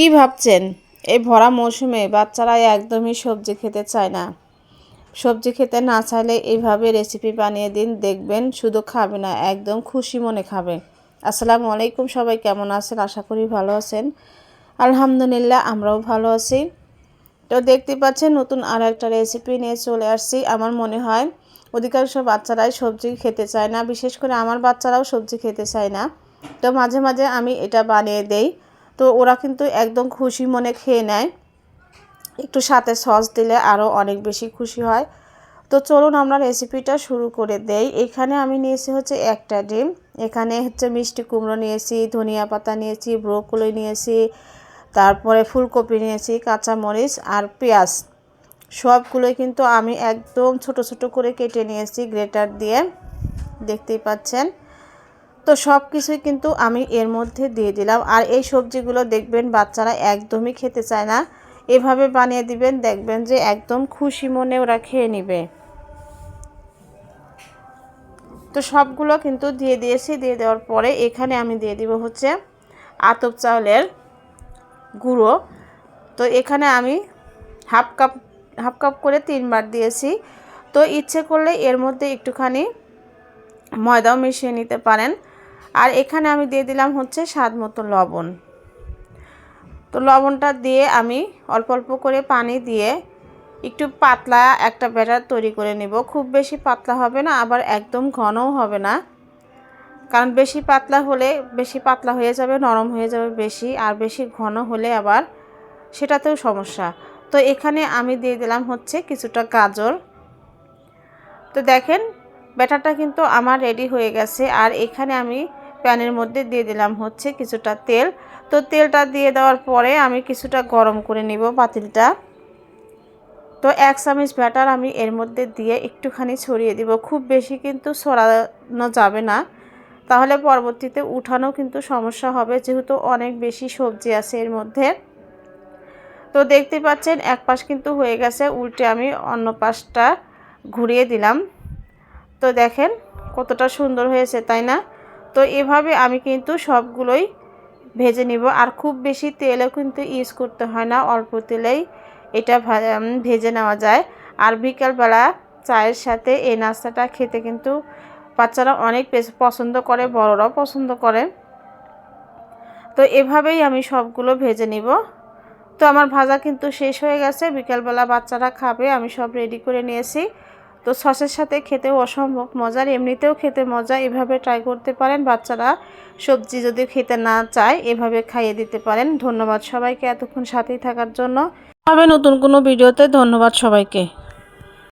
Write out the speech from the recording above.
কি ভাবছেন? এই ভরা মৌসুমে বাচ্চারা একদমই সবজি খেতে চায় না। সবজি খেতে না চাইলে এইভাবে রেসিপি বানিয়ে দিন, দেখবেন শুধু খাবে না, একদম খুশি মনে খাবে। আসসালামু আলাইকুম সবাই, কেমন আছেন? আশা করি ভালো আছেন। আলহামদুলিল্লাহ, আমরাও ভালো আছি। তো দেখতে পাচ্ছেন, নতুন আর একটা রেসিপি নিয়ে চলে আসছি। আমার মনে হয় অধিকাংশ বাচ্চারাই সবজি খেতে চায় না, বিশেষ করে আমার বাচ্চারাও সবজি খেতে চায় না। তো মাঝে মাঝে আমি এটা বানিয়ে দেই। তো ওরা কিন্তু একদম খুশি মনে খেয়ে নেয়। একটু সাথে সস দিলে আরও অনেক বেশি খুশি হয়। তো চলুন আমরা রেসিপিটা শুরু করে দেই। এখানে আমি নিয়েছি হচ্ছে একটা ডিম। এখানে হচ্ছে মিষ্টি কুমড়ো নিয়েছি, ধনিয়া পাতা নিয়েছি, ব্রোকলি নিয়েছি, তারপরে ফুলকপি নিয়েছি, কাঁচামরিচ আর পেঁয়াজ। সবগুলোই কিন্তু আমি একদম ছোট ছোট করে কেটে নিয়েছি গ্রেটার দিয়ে। দেখতেই পাচ্ছেন। তো সব কিছুই কিন্তু আমি এর মধ্যে দিয়ে দিলাম। আর এই সবজিগুলো দেখবেন বাচ্চারা একদমই খেতে চায় না। এভাবে বানিয়ে দিবেন, দেখবেন যে একদম খুশি মনে ওরা খেয়ে নেবে। তো সবগুলো কিন্তু দিয়ে দিয়েছি। দিয়ে দেওয়ার পরে এখানে আমি দিয়ে দিব হচ্ছে আতপ চাউলের গুঁড়ো। তো এখানে আমি হাফ কাপ হাফ কাপ করে তিনবার দিয়েছি। তো ইচ্ছে করলে এর মধ্যে একটুখানি ময়দাও মিশিয়ে নিতে পারেন। আর এখানে আমি দিয়ে দিলাম হচ্ছে স্বাদ মতো লবণ। তো লবণটা দিয়ে আমি অল্প অল্প করে পানি দিয়ে একটু পাতলা একটা ব্যাটার তৈরি করে নেব। খুব বেশি পাতলা হবে না, আবার একদম ঘনও হবে না। কারণ বেশি পাতলা হলে বেশি পাতলা হয়ে যাবে, নরম হয়ে যাবে বেশি, আর বেশি ঘন হলে আবার সেটাতেও সমস্যা। তো এখানে আমি দিয়ে দিলাম হচ্ছে কিছুটা গাজর। তো দেখেন, ব্যাটারটা কিন্তু আমার রেডি হয়ে গেছে। আর এখানে আমি প্যানের মধ্যে দিয়ে দিলাম হচ্ছে কিছুটা তেল। তো তেলটা দিয়ে দেওয়ার পরে আমি কিছুটা গরম করে নিব পাতিলটা। তো এক চামচ ব্যাটার আমি এর মধ্যে দিয়ে একটুখানি ছড়িয়ে দিব। খুব বেশি কিন্তু ছড়ানো যাবে না। তাহলে পরবর্তীতে উঠানো কিন্তু সমস্যা হবে, যেহেতু অনেক বেশি সবজি আছে এর মধ্যে। তো দেখতে পাচ্ছেন এক পাশ কিন্তু হয়ে গেছে, উল্টে আমি অন্য পাশটা ঘুরিয়ে দিলাম। তো দেখেন কতটা সুন্দর হয়েছে, তাই না? তো এভাবে আমি কিন্তু সবগুলোই ভেজে নিব। আর খুব বেশি তেলও কিন্তু ইউজ করতে হয় না, অল্প তেলেই এটা ভেজে নেওয়া যায়। আর বিকালবেলা চায়ের সাথে এই নাস্তাটা খেতে কিন্তু বাচ্চারা অনেক পছন্দ করে, বড়রাও পছন্দ করে। তো এভাবেই আমি সবগুলো ভেজে নিব। তো আমার ভাজা কিন্তু শেষ হয়ে গেছে, বিকালবেলা বাচ্চারা খাবে, আমি সব রেডি করে নিয়েছি। তো সসের সাথে খেতেও অসম্ভব মজার, এমনিতেও খেতে মজা। এভাবে ট্রাই করতে পারেন বাচ্চারা। সবজি যদি খেতে না চায়, এভাবে খাইয়ে দিতে পারেন। ধন্যবাদ সবাইকে এতক্ষণ সাথেই থাকার জন্য। হবে নতুন কোনো ভিডিওতে ধন্যবাদ সবাইকে।